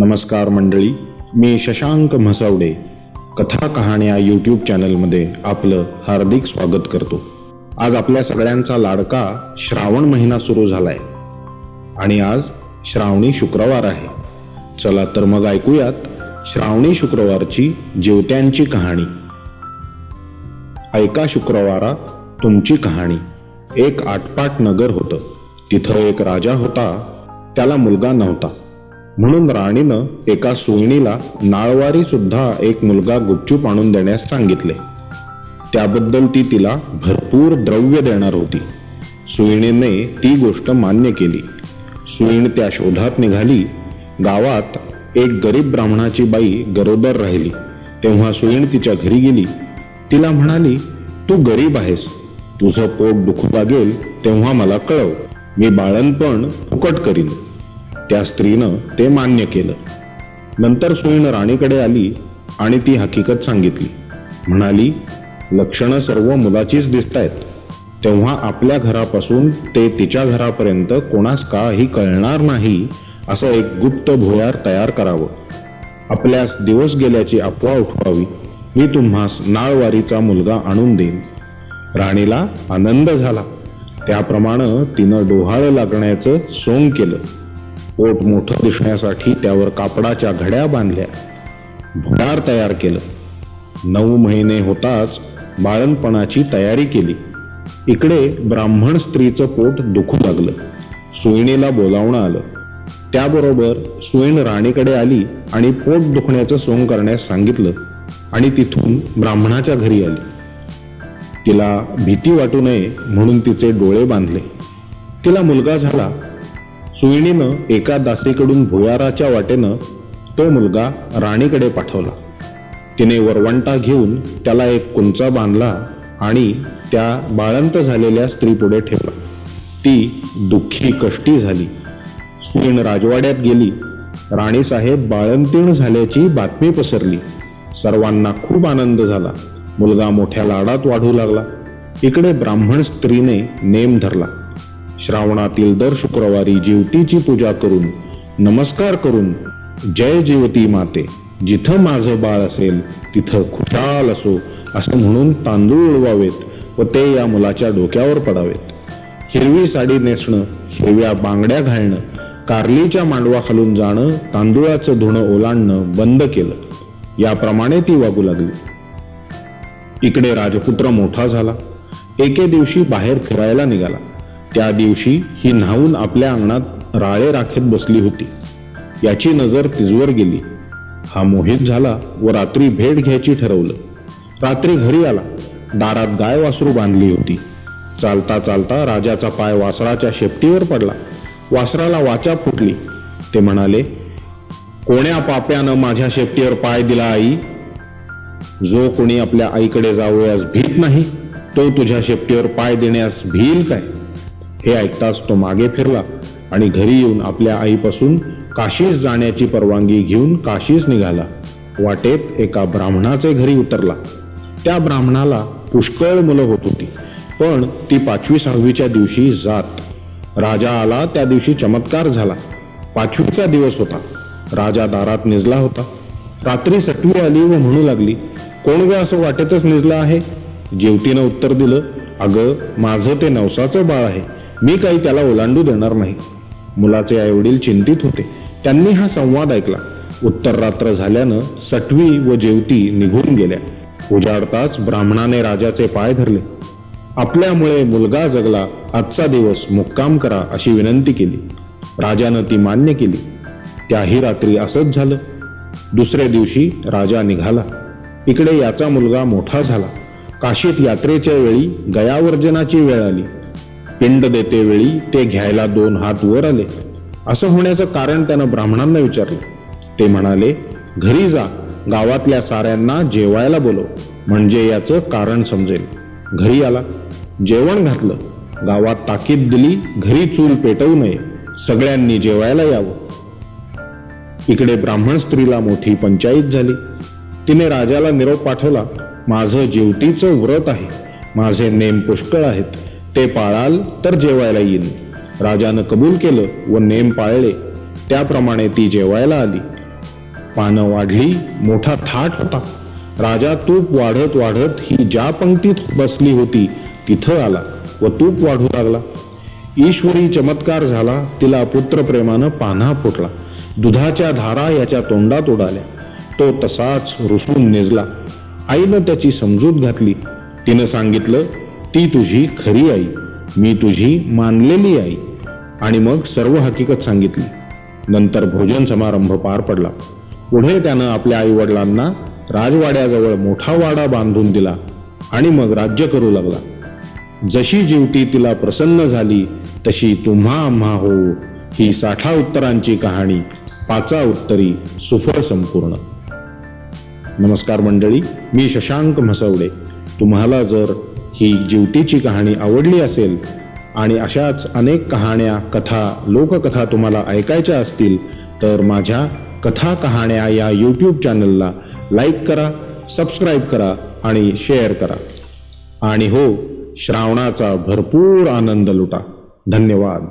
नमस्कार मंडळी मी शशांक म्हसावडे कथा कहाण्या यूट्यूब चॅनलमध्ये आपलं हार्दिक स्वागत करतो. आज आपल्या सगळ्यांचा लाडका श्रावण महिना सुरू झालाय. आणि आज श्रावणी शुक्रवार आहे. चला तर मग ऐकूयात श्रावणी शुक्रवारची जेवत्यांची कहाणी. ऐका शुक्रवारा तुमची कहाणी. एक आटपाट नगर होतं. तिथं एक राजा होता त्याला मुलगा नव्हता. म्हणून राणीनं एका सुईणीला नाळवारी सुद्धा एक मुलगा गुपचूप आणून देण्यास सांगितले. त्याबद्दल ती तिला भरपूर द्रव्य देणार होती. सुईणीने ती गोष्ट मान्य केली. सुईण त्या शोधात निघाली. गावात एक गरीब ब्राह्मणाची बाई गरोदर राहिली. तेव्हा सुईण तिच्या घरी गेली. तिला म्हणाली तू गरीब आहेस. तुझं पोट दुखू लागेल तेव्हा मला कळव. मी बाळणपण फुकट करीन. त्या स्त्रीनं ते मान्य केलं. नंतर सुईण राणीकडे आली आणि ती हकीकत सांगितली. म्हणाली लक्षणं सर्व मुलाचीच दिसत आहेत तेव्हा आपल्या घरापासून ते तिच्या घरापर्यंत कोणास काही कळणार नाही असं एक गुप्त भुयार तयार करावं. आपल्यास दिवस गेल्याची अफवा उठवावी. मी तुम्हास नाळवारीचा मुलगा आणून देईन. राणीला आनंद झाला. त्याप्रमाणे तिनं डोहाळं लागण्याचं सोंग केलं. पोट मोठं दिसण्यासाठी त्यावर कापडाच्या घड्या बांधल्या. भुडार तयार केलं. नऊ महिने होताच बाळणपणाची तयारी केली. इकडे ब्राह्मण स्त्रीचं पोट दुखू लागलं. सुईणीला बोलावणं आलं. त्याबरोबर सुईण राणीकडे आली आणि पोट दुखण्याचं सोंग करण्यास सांगितलं आणि तिथून ब्राह्मणाच्या घरी आली. तिला भीती वाटू नये म्हणून तिचे डोळे बांधले. तिला मुलगा झाला. सुईणीनं एका दासीकडून भुयाराच्या वाटेनं तो मुलगा राणीकडे पाठवला. तिने वरवंटा घेऊन त्याला एक कुंचा बांधला आणि त्या बाळंत झालेल्या स्त्रीपुढे ठेवला. ती दुःखी कष्टी झाली. सुईण राजवाड्यात गेली. राणीसाहेब बाळंतीण झाल्याची बातमी पसरली. सर्वांना खूप आनंद झाला. मुलगा मोठ्या लाडात वाढू लागला. इकडे ब्राह्मण स्त्रीने नेम धरला. श्रावणातील दर शुक्रवारी जीवतीची पूजा करून नमस्कार करून जय जीवती माते. जिथं माझं बाळ असेल तिथं खुशाल असो असं म्हणून तांदूळ उडवावेत व ते या मुलाच्या डोक्यावर पडावेत. हिरवी साडी नेसणं हिरव्या बांगड्या घालणं कारलीच्या मांडवाखालून जाणं तांदुळाचं धुणं ओलांडणं बंद केलं. याप्रमाणे ती वागू लागली. इकडे राजपुत्र मोठा झाला. एके दिवशी बाहेर फिरायला निघाला. त्या दिवशी ही न्हावून आपल्या अंगणात राळे राखेत बसली होती. याची नजर तिजवर गेली. हा मोहित झाला व रात्री भेट घ्यायची ठरवलं. रात्री घरी आला. दारात गाय वासरू बांधली होती. चालता चालता राजाचा पाय वासराच्या शेपटीवर पडला. वासराला वाचा फुटली. ते म्हणाले कोण्या पाप्यानं माझ्या शेपटीवर पाय दिला आई? जो कोणी आपल्या आईकडे जावयास भीत नाही तो तुझ्या शेपटीवर पाय देण्यास भील काय? हे ऐकताच तो मागे फिरला आणि घरी येऊन आपल्या आईपासून काशीस जाण्याची परवानगी घेऊन काशीस निघाला. वाटेत एका ब्राह्मणाचे घरी उतरला. त्या ब्राह्मणाला पुष्कळ मुलं होत होती पण ती पाचवी सहावीच्या दिवशी जात. राजा आला त्या दिवशी चमत्कार झाला. पाचवीचा दिवस होता. राजा दारात निजला होता. रात्री सटवी आली व म्हणू लागली कोण ग असं वाटेतच निजलं आहे? जेवतीनं उत्तर दिलं अगं माझं ते नवसाचं बाळ आहे. मी काही त्याला ओलांडू देणार नाही. मुलाचे आईवडील चिंतित होते. त्यांनी हा संवाद ऐकला. उत्तर रात्र झाल्यानं सटवी व जेवती निघून गेल्या. उजाडताच ब्राह्मणाने राजाचे पाय धरले. आपल्यामुळे मुलगा जगला आजचा दिवस मुक्काम करा अशी विनंती केली. राजानं ती मान्य केली. त्याही रात्री असंच झालं. दुसऱ्या दिवशी राजा निघाला. इकडे याचा मुलगा मोठा झाला. काशीत यात्रेच्या वेळी गयावर्जनाची वेळ आली. पिंड देते वेळी ते घ्यायला दोन हात वर आले. असं होण्याचं कारण त्यानं ब्राह्मणांना विचारलं. ते म्हणाले घरी जा गावातल्या साऱ्यांना जेवायला बोलव. म्हणजे याचं कारण समजेल. घरी आला. जेवण घातलं. गावात ताकीद दिली घरी चूल पेटवू नये. सगळ्यांनी जेवायला यावं. इकडे ब्राह्मण स्त्रीला मोठी पंचायत झाली. तिने राजाला निरोप पाठवला माझं जेवतीचं व्रत आहे. माझे नेम पुष्कळ आहेत. ते पाळाल तर जेवायला येईन राजानं कबूल केलं व नेम पाळले. त्याप्रमाणे ती जेवायला आली. पानं वाढली मोठा थाट होता. राजा तूप वाढत वाढत ही ज्या पंक्तीत बसली होती तिथं आला व तूप वाढू लागला. ईश्वरी चमत्कार झाला तिला पुत्रप्रेमानं पान्हा फुटला. दुधाच्या धारा याच्या तोंडात उडाल्या. तो तसाच रुसून निजला. आईनं त्याची समजूत घातली. तिनं सांगितलं ती तुझी खरी आई. मी तुझी मानलेली आई. आणि मग सर्व हकीकत सांगितली. नंतर भोजन समारंभ पार पडला. पुढे त्यानं आपल्या आईवडिलांना राजवाड्याजवळ मोठा वाडा बांधून दिला आणि मग राज्य करू लागला. जशी जीवती तिला प्रसन्न झाली तशी तुम्हा आम्हा हो. ही साठा उत्तरांची कहाणी पाचा उत्तरी सुफळ संपूर्ण. नमस्कार मंडळी मी शशांक म्हसवडे. तुम्हाला जर ही जीवतीची कहाणी आवडली असेल आणि अशाच अनेक कहाण्या कथा लोककथा तुम्हाला ऐकायच्या असतील तर माझ्या कथा कहाण्या या यूट्यूब चॅनलला लाईक करा सबस्क्राईब करा आणि शेअर करा. आणि हो श्रावणाचा भरपूर आनंद लुटा. धन्यवाद.